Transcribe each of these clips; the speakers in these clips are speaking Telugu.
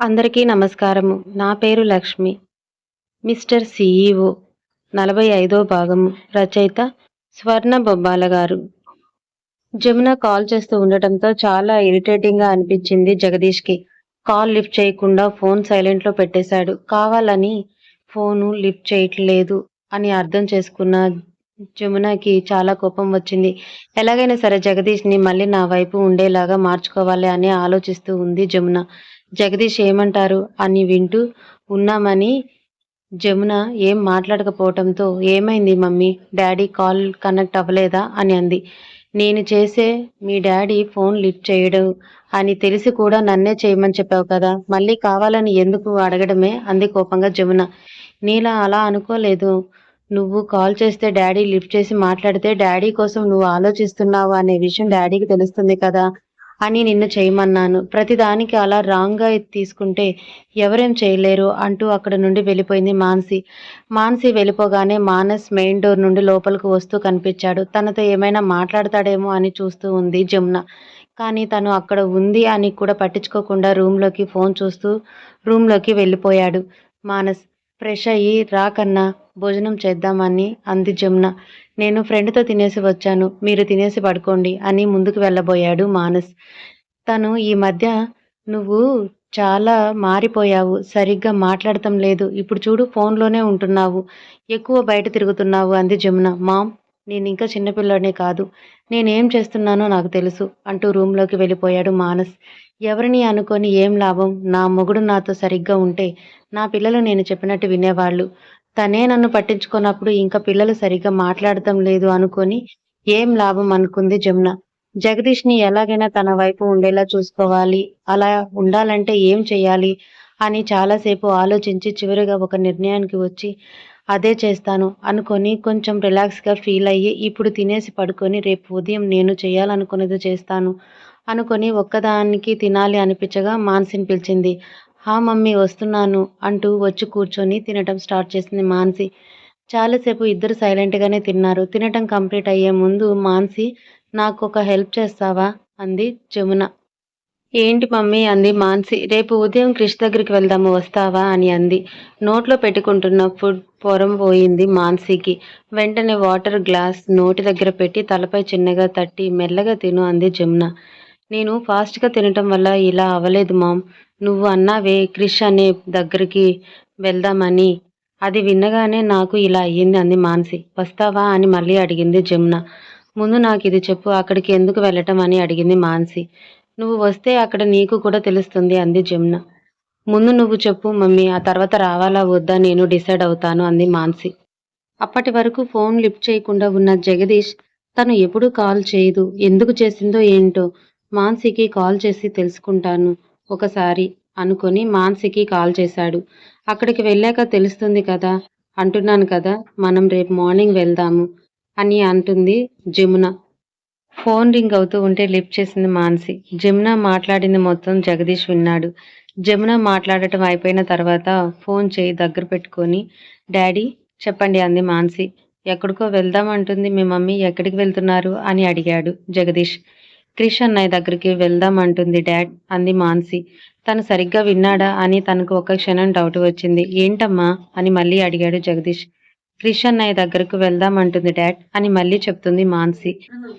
అందరికీ నమస్కారము. నా పేరు లక్ష్మి. మిస్టర్ సిఈఓ నలభై ఐదో భాగము. రచయిత స్వర్ణ బొబ్బాల గారు. జమున కాల్ చేస్తూ ఉండటంతో చాలా ఇరిటేటింగ్గా అనిపించింది జగదీష్కి. కాల్ లిఫ్ట్ చేయకుండా ఫోన్ సైలెంట్లో పెట్టేశాడు. కావాలని ఫోను లిఫ్ట్ చేయట్లేదు అని అర్థం చేసుకున్న జమునకి చాలా కోపం వచ్చింది. ఎలాగైనా సరే జగదీష్ని మళ్ళీ నా వైపు ఉండేలాగా మార్చుకోవాలి అని ఆలోచిస్తూ ఉంది జమున. జగదీష్ ఏమంటారు? అని వింటూ ఉన్నామని జమున ఏం మాట్లాడకపోవటంతో ఏమైంది మమ్మీ? డాడీ కాల్ కనెక్ట్ అవ్వలేదా? అని అంది. నేను చేసే మీ డాడీ ఫోన్ లిఫ్ట్ చేయడం అని తెలిసి కూడా నన్నే చేయమని చెప్పావు కదా. మళ్ళీ కావాలని ఎందుకు అడగడమే? అంది కోపంగా జమున. నీలా అలా అనుకోలేదు. నువ్వు కాల్ చేస్తే డాడీ లిఫ్ట్ చేసి మాట్లాడితే డాడీ కోసం నువ్వు ఆలోచిస్తున్నావు అనే విషయం డాడీకి తెలుస్తుంది కదా. అని నిన్ను చేయమన్నాను. ప్రతిదానికి అలా రాంగ్గా తీసుకుంటే ఎవరేం చేయలేరు అంటూ అక్కడ నుండి వెళ్ళిపోయింది మాన్సి. మాన్సి వెళ్ళిపోగానే మానస్ మెయిన్ డోర్ నుండి లోపలికి వస్తూ కనిపించాడు. తనతో ఏమైనా మాట్లాడతాడేమో అని చూస్తూ ఉంది జమున. కానీ తను అక్కడ ఉంది అని కూడా పట్టించుకోకుండా రూమ్లోకి ఫోన్ చూస్తూ రూమ్లోకి వెళ్ళిపోయాడు మానస్. ఫ్రెష్ అయ్యి రాకన్నా భోజనం చేద్దామని అంది జమున. నేను ఫ్రెండ్తో తినేసి వచ్చాను. మీరు తినేసి పడుకోండి అని ముందుకు వెళ్ళబోయాడు మానస్. తను ఈ మధ్య నువ్వు చాలా మారిపోయావు. సరిగ్గా మాట్లాడటం లేదు. ఇప్పుడు చూడు ఫోన్లోనే ఉంటున్నావు. ఎక్కువ బయట తిరుగుతున్నావు అంది జమున. మామ్ నేను ఇంకా చిన్నపిల్లనే కాదు. నేనేం చేస్తున్నానో నాకు తెలుసు అంటూ రూమ్లోకి వెళ్ళిపోయాడు మానస్. ఎవరిని అనుకొని ఏం లాభం? నా మొగుడు నాతో సరిగ్గా ఉంటే నా పిల్లలు నేను చెప్పినట్టు వినేవాళ్ళు. తనే నన్ను పట్టించుకున్నప్పుడు ఇంకా పిల్లలు సరిగ్గా మాట్లాడటం లేదు అనుకొని ఏం లాభం అనుకుంది జమున. జగదీష్ని ఎలాగైనా తన వైపు ఉండేలా చూసుకోవాలి అలా ఉండాలంటే ఏం చేయాలి అని చాలాసేపు ఆలోచించి చివరిగా ఒక నిర్ణయానికి వచ్చి అదే చేస్తాను అనుకొని కొంచెం రిలాక్స్గా ఫీల్ అయ్యి ఇప్పుడు తినేసి పడుకొని రేపు ఉదయం నేను చేయాలనుకున్నది చేస్తాను అనుకొని ఒక్కదానికి తినాలి అనిపించగా మాన్సిని పిలిచింది. హా మమ్మీ వస్తున్నాను అంటూ వచ్చి కూర్చొని తినటం స్టార్ట్ చేసింది మాన్సి. చాలాసేపు ఇద్దరు సైలెంట్గానే తిన్నారు. తినటం కంప్లీట్ అయ్యే ముందు మాన్సి నాకు ఒక హెల్ప్ చేస్తావా? అంది జమున. ఏంటి మమ్మీ? అంది మాన్సి. రేపు ఉదయం క్రిష్ దగ్గరికి వెళ్దాము వస్తావా? అని అంది. నోట్లో పెట్టుకుంటున్న ఫుడ్ పొరం పోయింది మాన్సికి. వెంటనే వాటర్ గ్లాస్ నోటి దగ్గర పెట్టి తలపై చిన్నగా తట్టి మెల్లగా తిను అంది జమున. నేను ఫాస్ట్గా తినటం వల్ల ఇలా అవ్వలేదు మామ్. నువ్వు అన్నావే క్రిష్ అనే దగ్గరికి వెళ్దామని. అది వినగానే నాకు ఇలా అయ్యింది అంది మాన్సి. వస్తావా అని మళ్ళీ అడిగింది జమున. ముందు నాకు ఇది చెప్పు అక్కడికి ఎందుకు వెళ్ళటం అని అడిగింది మాన్సి. నువ్వు వస్తే అక్కడ నీకు కూడా తెలుస్తుంది అంది జమున. ముందు నువ్వు చెప్పు మమ్మీ ఆ తర్వాత రావాలా వద్దా నేను డిసైడ్ అవుతాను అంది మాన్సి. అప్పటి వరకు ఫోన్ లిఫ్ట్ చేయకుండా ఉన్న జగదీష్ తను ఎప్పుడు కాల్ చేయదు. ఎందుకు చేసిందో ఏంటో మాన్సికి కాల్ చేసి తెలుసుకుంటాను. ఒకసారి అనుకొని మాన్సికి కాల్ చేశాడు. అక్కడికి వెళ్ళాక తెలుస్తుంది కదా అంటున్నాను కదా మనం రేపు మార్నింగ్ వెళ్దాము అని అంటుంది జమున. ఫోన్ రింగ్ అవుతూ ఉంటే లిఫ్ట్ చేసింది మాన్సి. జమున మాట్లాడింది మొత్తం జగదీష్ విన్నాడు. జమున మాట్లాడటం అయిపోయిన తర్వాత ఫోన్ చేయి దగ్గర పెట్టుకొని డాడీ చెప్పండి అంది మాన్సి. ఎక్కడికో వెళ్దామంటుంది మీ మమ్మీ ఎక్కడికి వెళ్తున్నారు అని అడిగాడు జగదీష్. క్రిష్ అన్నయ్య దగ్గరికి వెళ్దాం అంటుంది డాడ్ అంది మాన్సి. తను సరిగ్గా విన్నాడా అని తనకు ఒక క్షణం డౌట్ వచ్చింది. ఏంటమ్మా? అని మళ్ళీ అడిగాడు జగదీష్. క్రిష్ అన్నయ్య దగ్గరకు వెళ్దాం అంటుంది డాడ్ అని మళ్ళీ చెప్తుంది మాన్సి.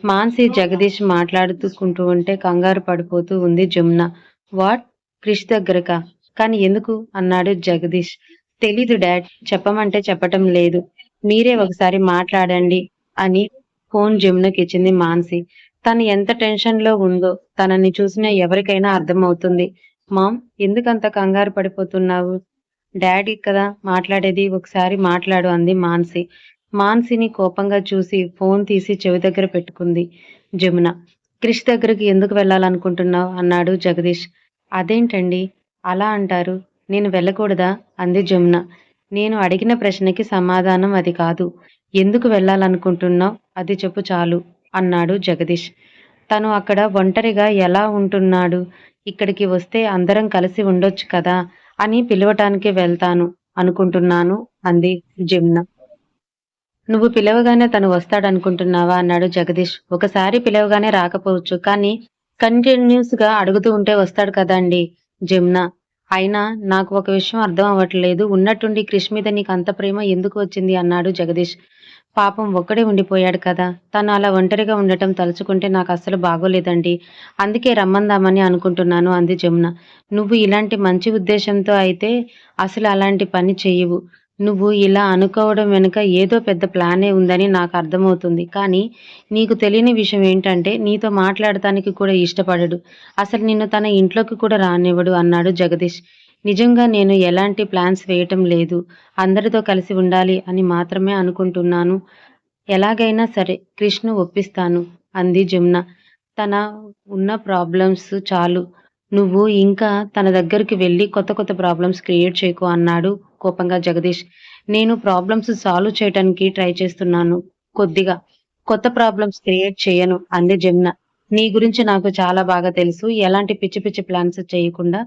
మాన్సి జగదీష్ మాట్లాడుతుకుంటూ ఉంటే కంగారు పడిపోతూ ఉంది జమున. వాట్? క్రిష్ దగ్గరకా? కానీ ఎందుకు? అన్నాడు జగదీష్. తెలీదు డాడ్ చెప్పమంటే చెప్పటం లేదు. మీరే ఒకసారి మాట్లాడండి అని ఫోన్ జమునకి ఇచ్చింది మాన్సి. తను ఎంత టెన్షన్లో ఉందో తనని చూసినా ఎవరికైనా అర్థమవుతుంది. మామ్ ఎందుకంత కంగారు పడిపోతున్నావు? డాడీ కదా మాట్లాడేది ఒకసారి మాట్లాడు అంది మాన్సి. మాన్సిని కోపంగా చూసి ఫోన్ తీసి చెవి దగ్గర పెట్టుకుంది. జమున క్రిష్ దగ్గరికి ఎందుకు వెళ్ళాలనుకుంటున్నావు? అన్నాడు జగదీష్. అదేంటండి? అలా అంటారు. నేను వెళ్ళకూడదా? అంది జమున. నేను అడిగిన ప్రశ్నకి సమాధానం అది కాదు. ఎందుకు వెళ్ళాలనుకుంటున్నావు? అది చెప్పు చాలు. అన్నాడు జగదీష్. తను అక్కడ ఒంటరిగా ఎలా ఉంటున్నాడు? ఇక్కడికి వస్తే అందరం కలిసి ఉండొచ్చు కదా? అని పిలవటానికి వెళ్తాను అనుకుంటున్నాను అంది జిమ్నా. నువ్వు పిలవగానే తను వస్తాడనుకుంటున్నావా? అన్నాడు జగదీష్. ఒకసారి పిలవగానే రాకపోవచ్చు కానీ కంటిన్యూస్గా అడుగుతూ ఉంటే వస్తాడు కదండి జిమ్నా. అయినా నాకు ఒక విషయం అర్థం అవ్వట్లేదు. ఉన్నట్టుండి క్రిష్ మీద నీకు అంత ప్రేమ ఎందుకు వచ్చింది? అన్నాడు జగదీష్. పాపం ఒక్కడే ఉండిపోయాడు కదా. తను అలా ఒంటరిగా ఉండటం తలుచుకుంటే నాకు అస్సలు బాగోలేదండి. అందుకే రమ్మందామని అనుకుంటున్నాను అంది జమున. నువ్వు ఇలాంటి మంచి ఉద్దేశంతో అయితే అసలు అలాంటి పని చెయ్యవు. నువ్వు ఇలా అనుకోవడం వెనుక ఏదో పెద్ద ప్లానే ఉందని నాకు అర్థమవుతుంది. కానీ నీకు తెలియని విషయం ఏంటంటే నీతో మాట్లాడటానికి కూడా ఇష్టపడడు. అసలు నిన్ను తన ఇంట్లోకి కూడా రానివ్వడు అన్నాడు జగదీష్. నిజంగా నేను ఎలాంటి ప్లాన్స్ వేయటం లేదు. అందరితో కలిసి ఉండాలి అని మాత్రమే అనుకుంటున్నాను. ఎలాగైనా సరే కృష్ణ ఒప్పిస్తాను అంది జమున. తన ఉన్న ప్రాబ్లమ్స్ చాలు. నువ్వు ఇంకా తన దగ్గరికి వెళ్ళి కొత్త కొత్త ప్రాబ్లమ్స్ క్రియేట్ చేయకు అన్నాడు కోపంగా జగదీష్. నేను ప్రాబ్లమ్స్ సాల్వ్ చేయడానికి ట్రై చేస్తున్నాను. కొద్దిగా. కొత్త ప్రాబ్లమ్స్ క్రియేట్ చేయను అంది జమున. నీ గురించి నాకు చాలా బాగా తెలుసు. ఎలాంటి పిచ్చి పిచ్చి ప్లాన్స్ చేయకుండా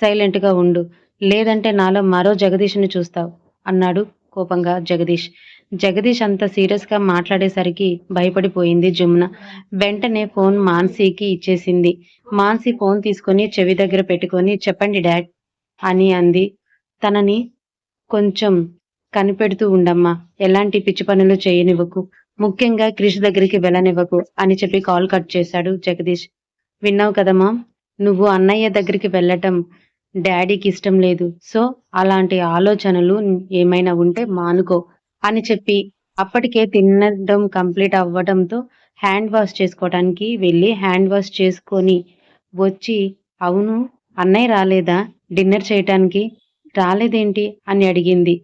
సైలెంట్గా ఉండు. లేదంటే నాలో మరో జగదీష్ని చూస్తావు అన్నాడు కోపంగా జగదీష్. జగదీష్ అంత సీరియస్గా మాట్లాడేసరికి భయపడిపోయింది జమున. వెంటనే ఫోన్ మాన్సీకి ఇచ్చేసింది. మాన్సీ ఫోన్ తీసుకొని చెవి దగ్గర పెట్టుకొని చెప్పండి డాడ్ అని అంది. తనని కొంచెం కనిపెడుతూ ఉండమ్మా ఎలాంటి పిచ్చి పనులు చేయనివ్వకు. ముఖ్యంగా క్రిష్ దగ్గరికి వెళ్ళనివ్వకు అని చెప్పి కాల్ కట్ చేశాడు జగదీష్. విన్నావు కదమ్మా నువ్వు అన్నయ్య దగ్గరికి వెళ్ళటం డాడీకి ఇష్టం లేదు. సో అలాంటి ఆలోచనలు ఏమైనా ఉంటే మానుకో అని చెప్పి అప్పటికే తినడం కంప్లీట్ అవ్వడంతో హ్యాండ్ వాష్ చేసుకోవడానికి వెళ్ళి హ్యాండ్ వాష్ చేసుకొని వచ్చి అవును అన్నయ్య రాలేదా? డిన్నర్ చేయటానికి రాలేదేంటి? అని అడిగింది.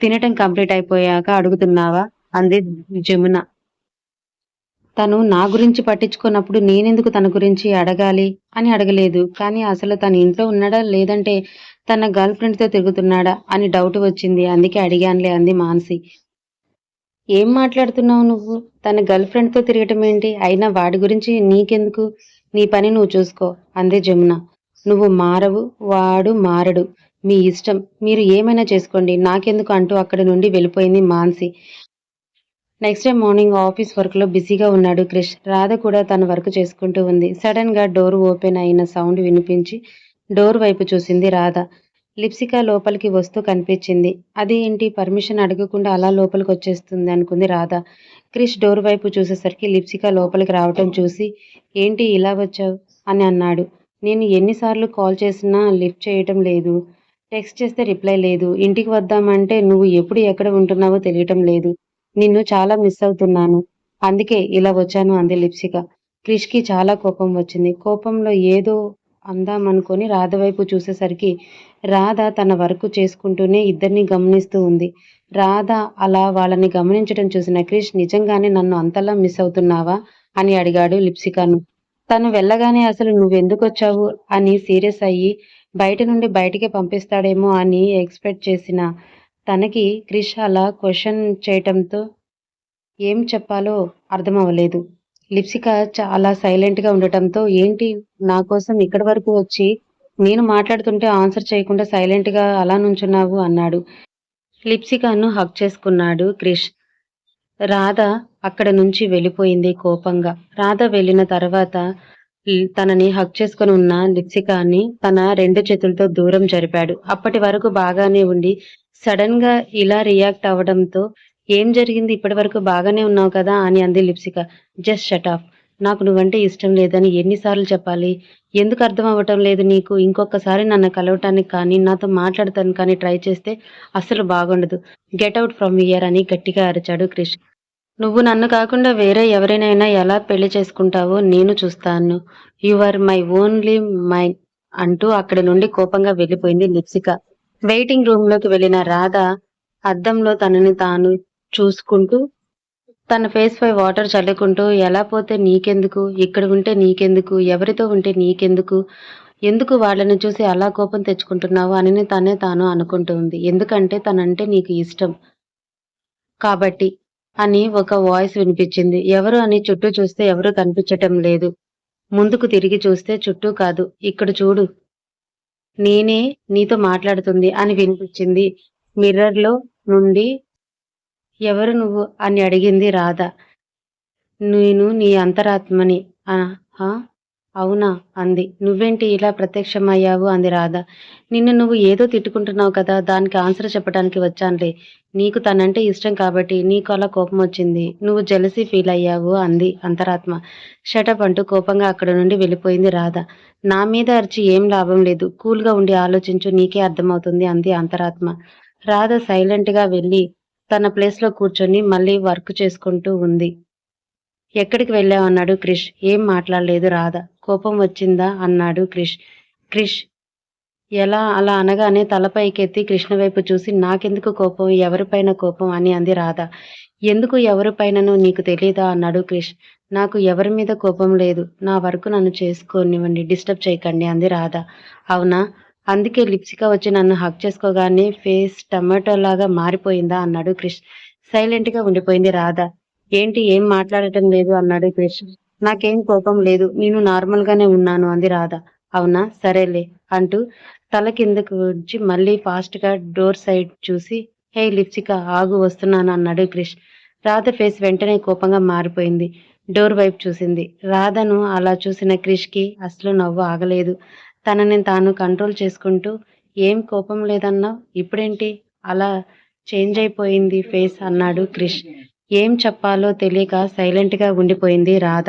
తినటం కంప్లీట్ అయిపోయాక అడుగుతున్నావా? అంది జమున. తను నా గురించి పట్టించుకున్నప్పుడు నేనెందుకు తన గురించి అడగాలి అని అడగలేదు. కానీ అసలు తన ఇంట్లో ఉన్నాడా లేదంటే తన గర్ల్ ఫ్రెండ్తో తిరుగుతున్నాడా అని డౌట్ వచ్చింది. అందుకే అడిగానులే అంది మానసి. ఏం మాట్లాడుతున్నావు నువ్వు? తన గర్ల్ ఫ్రెండ్తో తిరగటం ఏంటి? అయినా వాడి గురించి నీకెందుకు? నీ పని నువ్వు చూసుకో అందే జమున. నువ్వు మారవు వాడు మారడు. మీ ఇష్టం. మీరు ఏమైనా చేసుకోండి. నాకెందుకు అంటూ అక్కడి నుండి వెళ్ళిపోయింది Mansi. Next day morning office వర్క్లో బిజీగా ఉన్నాడు క్రిష్. రాధ కూడా తన వర్క్ చేసుకుంటూ ఉంది. సడన్గా డోర్ ఓపెన్ అయిన సౌండ్ వినిపించి డోర్ వైపు చూసింది రాధ. లిప్సిక లోపలికి వస్తూ కనిపించింది. అది ఏంటి? పర్మిషన్ అడగకుండా అలా లోపలికి వచ్చేస్తుంది అనుకుంది రాధ. క్రిష్ డోర్ వైపు చూసేసరికి లిప్సిక లోపలికి రావటం చూసి ఏంటి ఇలా వచ్చావు? అని అన్నాడు. నేను ఎన్నిసార్లు కాల్ చేసినా లిఫ్ట్ చేయటం లేదు. టెక్స్ట్ చేస్తే రిప్లై లేదు. ఇంటికి వద్దామంటే నువ్వు ఎప్పుడు ఎక్కడ ఉంటున్నావో తెలియటం లేదు. నిన్ను చాలా మిస్ అవుతున్నాను. అందుకే ఇలా వచ్చాను అంది లిప్సిక. క్రిష్కి చాలా కోపం వచ్చింది. కోపంలో ఏదో అందామనుకొని రాధ వైపు చూసేసరికి రాధ తన వర్క్ చేసుకుంటూనే ఇద్దరిని గమనిస్తూ ఉంది. రాధ అలా వాళ్ళని గమనించడం చూసిన క్రిష్ నిజంగానే నన్ను అంతలా మిస్ అవుతున్నావా? అని అడిగాడు లిప్సికాను. తను వెళ్ళగానే అసలు నువ్వెందుకు వచ్చావు అని సీరియస్ అయ్యి బయట నుండి బయటికి పంపిస్తాడేమో అని ఎక్స్పెక్ట్ చేసిన తనకి క్రిష్ అలా క్వశ్చన్ చేయటంతో ఏం చెప్పాలో అర్థమవ్వలేదు. లిప్సిక చాలా సైలెంట్గా ఉండటంతో ఏంటి నా కోసం ఇక్కడి వరకు వచ్చి నేను మాట్లాడుతుంటే ఆన్సర్ చేయకుండా సైలెంట్గా అలా నుంచున్నావు? అన్నాడు. లిప్సికాను హక్ చేసుకున్నాడు క్రిష్. రాధ అక్కడ నుంచి వెళ్ళిపోయింది కోపంగా. రాధ వెళ్ళిన తర్వాత తనని హక్ చేసుకుని ఉన్న లిప్సికాని తన రెండు చేతులతో దూరం జరిపాడు. అప్పటి వరకు బాగానే ఉండి సడన్గా ఇలా రియాక్ట్ అవ్వడంతో ఏం జరిగింది? ఇప్పటి వరకు బాగానే ఉన్నావు కదా అని అంది లిప్సిక. Just shut off. నాకు నువ్వంటే ఇష్టం లేదని ఎన్నిసార్లు చెప్పాలి. ఎందుకు అర్థం అవ్వటం లేదు నీకు? ఇంకొకసారి నన్ను కలవటానికి కానీ నాతో మాట్లాడతాను కానీ ట్రై చేస్తే అస్సలు బాగుండదు. గెట్ అవుట్ ఫ్రమ్ ఇయర్ అని గట్టిగా అరిచాడు కృష్ణ నువ్వు నన్ను కాకుండా వేరే ఎవరినైనా ఎలా పెళ్ళి చేసుకుంటావో నేను చూస్తాను. You are my only my అంటూ అక్కడి నుండి కోపంగా వెళ్ళిపోయింది లిప్సిక. వెయిటింగ్ రూమ్లోకి వెళ్ళిన రాధ అద్దంలో తనని తాను చూసుకుంటూ తన ఫేస్ పై వాటర్ చల్లుకుంటూ ఎలా పోతే నీకెందుకు? ఇక్కడ ఉంటే నీకెందుకు? ఎవరితో ఉంటే నీకెందుకు? ఎందుకు వాళ్ళని చూసి అలా కోపం తెచ్చుకుంటున్నావు? అని తనే తాను అనుకుంటుంది. ఎందుకంటే తనంటే నీకు ఇష్టం. కాబట్టి అని ఒక వాయిస్ వినిపించింది. ఎవరు అని చుట్టూ చూస్తే ఎవరు కనిపించటం లేదు. ముందుకు తిరిగి చూస్తే చుట్టూ కాదు. ఇక్కడ చూడు. నేనే నీతో మాట్లాడుతుంది అని వినిపించింది. మిర్రర్లో నుండి ఎవరు నువ్వు అని అడిగింది రాధ. నేను నీ అంతరాత్మని. అవునా? అంది. నువ్వేంటి ఇలా ప్రత్యక్షమయ్యావు? అంది రాధ. నిన్ను నువ్వు ఏదో తిట్టుకుంటున్నావు కదా దానికి ఆన్సర్ చెప్పడానికి వచ్చానులే. నీకు తనంటే ఇష్టం కాబట్టి నీకు అలా కోపం వచ్చింది. నువ్వు జలసి ఫీల్ అయ్యావు? అంది అంతరాత్మ. షటప్ అంటూ కోపంగా అక్కడ నుండి వెళ్ళిపోయింది రాధ. నా మీద అరిచి ఏం లాభం లేదు. కూల్గా ఉండి ఆలోచించు నీకే అర్థమవుతుంది అంది అంతరాత్మ. రాధ సైలెంట్గా వెళ్ళి తన ప్లేస్లో కూర్చొని మళ్ళీ వర్క్ చేసుకుంటూ ఉంది. ఎక్కడికి వెళ్ళావు? అన్నాడు క్రిష్. ఏం మాట్లాడలేదు రాధ. కోపం వచ్చిందా? అన్నాడు క్రిష్. క్రిష్ ఎలా అలా అనగానే తలపైకెత్తి కృష్ణ వైపు చూసి నాకెందుకు కోపం? ఎవరిపైన కోపం? అని అంది రాధ. ఎందుకు ఎవరిపైనను నీకు తెలీదా? అన్నాడు క్రిష్. నాకు ఎవరి మీద కోపం లేదు. నా వరకు నన్ను చేసుకోనివ్వండి. డిస్టర్బ్ చేయకండి అంది రాధ. అవునా? అందుకే లిప్సిక వచ్చి నన్ను హక్ చేసుకోగానే ఫేస్ టమాటో లాగా మారిపోయిందా? అన్నాడు క్రిష్. సైలెంట్గా ఉండిపోయింది రాధ. ఏంటి? ఏం మాట్లాడటం లేదు? అన్నాడు క్రిష్. నాకేం కోపం లేదు. నేను నార్మల్ గానే ఉన్నాను అంది రాధ. అవునా? సరేలే అంటూ తల కిందకు వచ్చి మళ్ళీ ఫాస్ట్గా డోర్ సైడ్ చూసి హే లిప్సిక ఆగు వస్తున్నాను అన్నాడు క్రిష్. రాధ ఫేస్ వెంటనే కోపంగా మారిపోయింది. డోర్ వైపు చూసింది. రాధను అలా చూసిన క్రిష్కి అసలు నవ్వు ఆగలేదు. తనని తాను కంట్రోల్ చేసుకుంటూ ఏం కోపం లేదన్నావు? ఇప్పుడేంటి? అలా చేంజ్ అయిపోయింది ఫేస్ అన్నాడు క్రిష్. ఏం చెప్పాలో తెలియక సైలెంట్గా ఉండిపోయింది రాధ.